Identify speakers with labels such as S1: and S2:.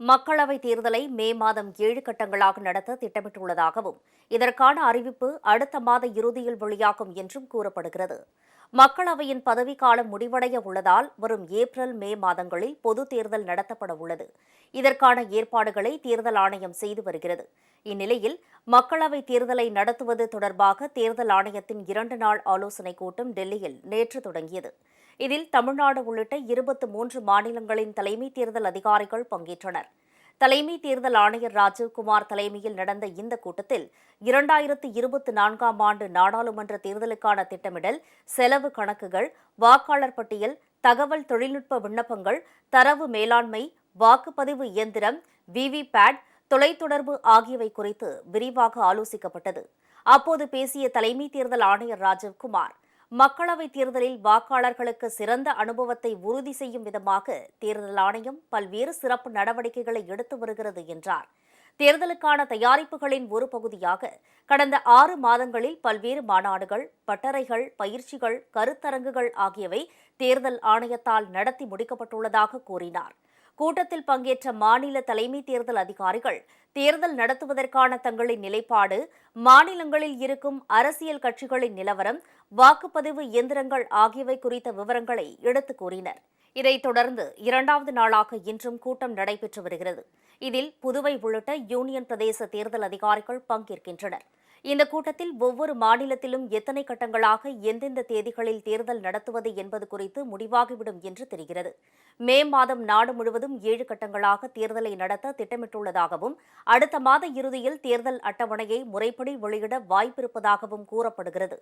S1: மக்களவைத் தேர்தலை மே மாதம் ஏழு கட்டங்களாக நடத்த திட்டமிட்டுள்ளதாகவும் இதற்கான அறிவிப்பு அடுத்த மாத இறுதியில் வெளியாகும் என்றும் கூறப்படுகிறது. மக்களவையின் பதவிக்காலம் முடிவடைய உள்ளதால் வரும் ஏப்ரல் மே மாதங்களில் பொதுத் தேர்தல் நடத்தப்பட உள்ளது. இதற்கான ஏற்பாடுகளை தேர்தல் ஆணையம் செய்து வருகிறது. இந்நிலையில் மக்களவைத் தேர்தலை நடத்துவது தொடர்பாக தேர்தல் ஆணையத்தின் இரண்டு நாள் ஆலோசனைக் கூட்டம் டெல்லியில் நேற்று தொடங்கியது. இதில் தமிழ்நாடு உள்ளிட்ட இருபத்து மூன்று மாநிலங்களின் தலைமை தேர்தல் அதிகாரிகள் பங்கேற்றனர். தலைமை தேர்தல் ஆணையர் ராஜீவ்குமார் தலைமையில் நடந்த இந்த கூட்டத்தில் இரண்டாயிரத்து இருபத்தி நான்காம் ஆண்டு நாடாளுமன்ற தேர்தலுக்கான திட்டமிடல் செலவு கணக்குகள் வாக்காளர் பட்டியல் தகவல் தொழில்நுட்ப விண்ணப்பங்கள் தரவு மேலாண்மை வாக்குப்பதிவு இயந்திரம் விவிபேட் தொலைத்தொடர்பு ஆகியவை குறித்து விரிவாக ஆலோசிக்கப்பட்டது. அப்போது பேசிய தலைமை தேர்தல் ஆணையர் ராஜீவ்குமார் மக்களவைத் தேர்தலில் வாக்காளர்களுக்கு சிறந்த அனுபவத்தை உறுதி செய்யும் விதமாக தேர்தல் ஆணையம் பல்வேறு சிறப்பு நடவடிக்கைகளை எடுத்து வருகிறது என்றார். தேர்தலுக்கான தயாரிப்புகளின் ஒரு பகுதியாக கடந்த ஆறு மாதங்களில் பல்வேறு மாநாடுகள் பட்டறைகள் பயிற்சிகள் கருத்தரங்குகள் ஆகியவை தேர்தல் ஆணையத்தால் நடத்தி முடிக்கப்பட்டுள்ளதாக கூறினார். கூட்டத்தில் பங்கேற்ற மாநில தலைமை தேர்தல் அதிகாரிகள் தேர்தல் நடத்துவதற்கான தங்களின் நிலைப்பாடு மாநிலங்களில் இருக்கும் அரசியல் கட்சிகளின் நிலவரம் வாக்குப்பதிவு இயந்திரங்கள் ஆகியவை குறித்த விவரங்களை எடுத்துக் கூறினர். இதைத் தொடர்ந்து இரண்டாவது நாளாக இன்றும் கூட்டம் நடைபெற்று வருகிறது. இதில் புதுவை உள்ளிட்ட யூனியன் பிரதேச தேர்தல் அதிகாரிகள் பங்கேற்கின்றனர். இந்த கூட்டத்தில் ஒவ்வொரு மாநிலத்திலும் எத்தனை கட்டங்களாக எந்தெந்த தேதிகளில் தேர்தல் நடத்துவது என்பது குறித்து முடிவாகிவிடும் என்று தெரிகிறது. மே மாதம் நாடு முழுவதும் ஏழு கட்டங்களாக தேர்தலை நடத்த திட்டமிட்டுள்ளதாகவும் அடுத்த மாத இறுதியில் தேர்தல் அட்டவணையை முறைப்படி வெளியிட வாய்ப்பிருப்பதாகவும் கூறப்படுகிறது.